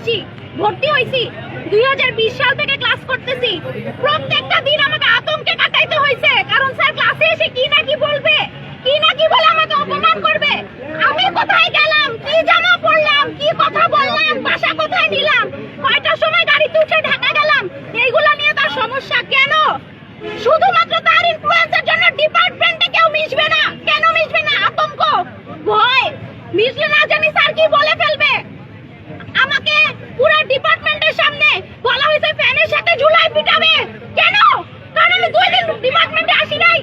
আসছি, ভর্তি হয়েছি দুই সাল থেকে ক্লাস করতেছি। প্রত্যেকটা দিন আমাকে আতঙ্কে কাটাইতে হয়েছে কারণ স্যার ক্লাসে এসে কি না কি বলবে? কি না কি বলে আমাকে অপমান করবে? আমি কোথায় গেলাম? কি জামা পরলাম? কি কথা বললাম? বাসা কোথায় নিলাম? কয়টার সময় গাড়িতে উঠে ঢাকা গেলাম? এইগুলা নিয়ে তার সমস্যা কেন? শুধুমাত্র তার ইনফ্লুয়েন্সের জন্য ডিপার্টমেন্টে কেউ মিশবে না। কেন মিশবে না? আতঙ্ক। ভয়। মিশলে না জানি স্যার কি বলে ফেলবে? ডিপার্টমেন্টের সামনে বলা হয়েছে ফ্যানের সাথে ঝুলাই পিটাবে। কেন? কারণ আমি দুই দিন ডিপার্টমেন্টে আসি নাই।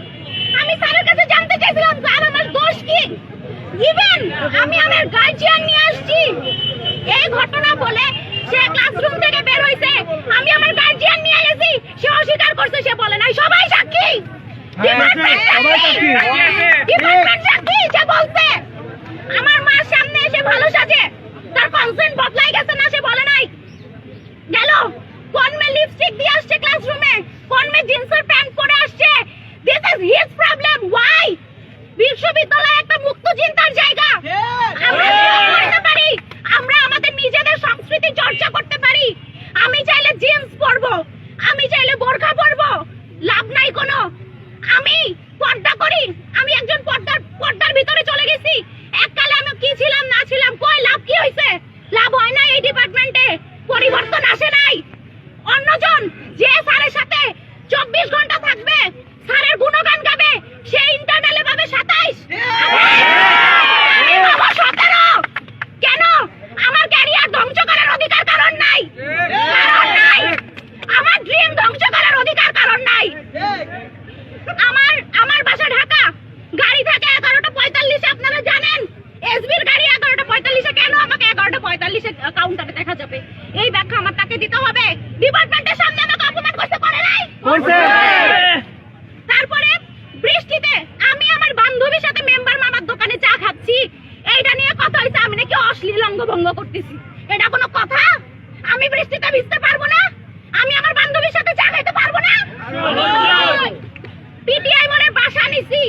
আমি স্যারের কাছে জানতে চাইছিলাম স্যার আমার দোষ কি? ইভেন আমি আমার গার্জিয়ান নিয়ে আসছি। এই ঘটনা বলে সে ক্লাসরুম থেকে বের হইছে আমি আমার গার্জিয়ান নিয়ে এসেছি। সে অস্বীকার করছে সে বলে নাই। সবাই সাক্ষী! ডিপার্টমেন্ট সাক্ষী। সাক্ষী সে বলছে। আমার মার সামনে এসে ভালো সাজে তার কনসেন্ট বদলাই গেছে না সে বলে নাই গেল কোন মে লিপস্টিক দিয়ে আসছে ক্লাসরুমে কোন মে জিন্সের প্যান্ট পরে আসছে দিস ইজ প্রবলেম ওয়াই বিশ্ববিদ্যালয় একটা মুক্ত চিন্তার আমরা সব করতে পারি আমরা আমাদের নিজেদের সংস্কৃতি চর্চা করতে পারি আমি চাইলে জিন্স পরবো আমি চাইলে বোরখা পরবো লাভ নাই কোনো আমি পর্দা করি আমি একজন পর্দার পর্দার ভিতরে চলে গেছি এককালে আমি কি ছিলাম না ছিলাম কই লাভ কি হয়েছে লাভ হয় না এই ডিপার্টমেন্টে পরিবর্তন আসে নাই অন্যজন যে স্যারের সাথে চব্বিশ ঘণ্টা থাকবে স্যারের গুণগান গাবে সে ইন্টারনালে পাবে সাতাইশ সতেরো কেন আমার ক্যারিয়ার ধ্বংস করার অধিকার কারণ নাই কারণ নাই আমার ড্রিম ধ্বংস করার অধিকার কারণ নাই। আমার আমার বাসা ঢাকা। গাড়ি থাকে এগারোটা পঁয়তাল্লিশে আপনারা জানেন? এসবির গাড়ি এগারোটা পঁয়তাল্লিশে কেন আমাকে এগারোটা পঁয়তাল্লিশে কাউন্টারে দেখা যাবে? এই ব্যাখ্যা আমার তাকে দিতে হবে। ডিপার্টমেন্টের সামনে আমাকে অপমান করতে পারে নাই? তারপরে বৃষ্টিতে আমি আমার বান্ধবীর সাথে মেম্বার মামার দোকানে চা খাচ্ছি। এইটা নিয়ে কথা হয়েছে আমি নাকি অশ্লীল অঙ্গভঙ্গ করতেছি। এটা কোনো কথা? আমি বৃষ্টিতে ভিজতে পারব না? আমি আমার বান্ধবীর সাথে চা পিটিআই মনে বাসা নিছি।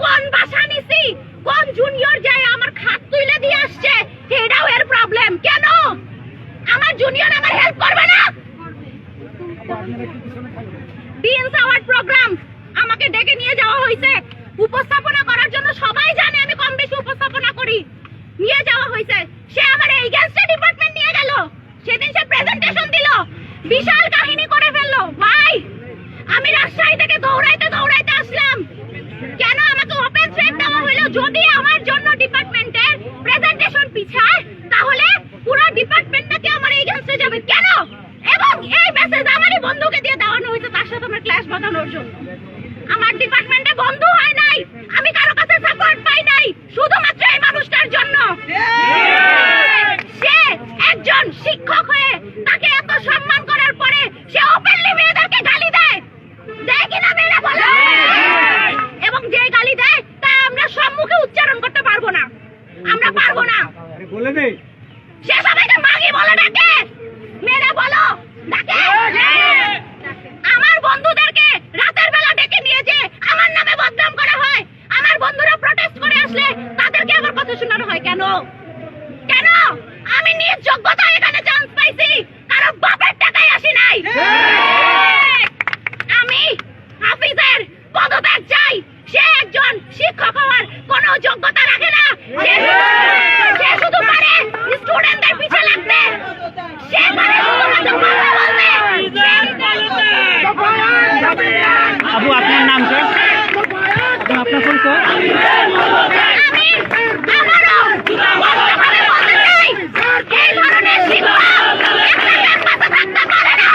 কোন বাসা নিছি? কোন জুনিয়র যায় আমার খাত তুইলে দিয়ে আসছে? এটাও এর প্রবলেম কেন? আমার জুনিয়র আমার হেল্প করবে না? বিএনস অ্যাওয়ার্ড প্রোগ্রাম আমাকে ডেকে নিয়ে যাওয়া হয়েছে। উপস্থাপনা করার জন্য সবাই জানে আমি কম বেশি উপস্থাপনা করি নিয়ে যাওয়া হয়েছে সে আমার এগেনস্টে ডিপার্টমেন্ট নিয়ে গেল সেদিন সে প্রেজেন্টেশন দিল বিশাল কাহিনী করে ফেলল ভাই আমি রাজশাহী থেকে দৌড়াইতে দৌড়াইতে আসলাম কেন আমাকে ওপেন থ্রেড দেওয়া হলো যদি আমার জন্য ডিপার্টমেন্টের প্রেজেন্টেশন পিছায় তাহলে পুরো ডিপার্টমেন্টটাকে আমার এগেনস্টে যাবে কেন এবং এই মেসেজ আমারই বন্ধুকে দিয়ে দেওয়ানো হয়েছে তার সাথে আমার ক্লাস বাঁধানোর জন্য আমার ডিপার্টমেন্টে বন্ধু হয় নাই। আমি কারও কাছে সাপোর্ট পাই নাই। শুধুমাত্র এই মানুষটার জন্য। সে একজন শিক্ষক হয়ে তাকে এত সম্মান করার পরে সে ওপেনলি মেয়েদেরকে গালি দেয়। দেয় কিনা মেয়েরা বলো। এবং যে গালি দেয়, তা আমরা সম্মুখে উচ্চারণ করতে পারব না। আমরা পারব না। বলে নেই সে সবাইকে মাগি বলে ডাকে মেয়েরা বলো ডাকে আমার বন্ধুদেরকে রাতের বেলা ডেকে নিয়ে যে আমার নামে বদনাম করা হয় আমার বন্ধুরা প্রটেস্ট করে আসলে তাদেরকে আমার কথা শোনানো হয় কেন? কেন? আমি নিজ যোগ্যতায় এখানে চান্স পাইছি। কারও বাপের টাকায় আসি নাই। আমি হাফিজের পদত্যাগ চাই। সে একজন শিক্ষক হওয়ার কোনো যোগ্যতা রাখে না। সে- শুধু পারে স্টুডেন্টদের পিছে লাগতে। সে পারে শুধুমাত্র কথা বলতে। আবু আপনার নাম স্যার আপনার পরিচয় আমি আমারও স্পষ্টভাবে বলতে চাই এই ধরনের শিক্ষক একটা ক্যাম্পাসে থাকতে পারে না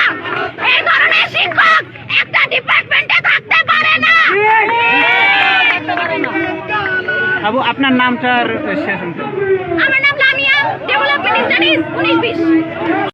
এই ধরনের শিক্ষক একটা ডিপার্টমেন্টে থাকতে পারে না আবু আপনার নামটার শেষ অংশ। আমার নাম লামিয়া ডেভেলপমেন্ট স্টাডিজ উনিশ বিশ।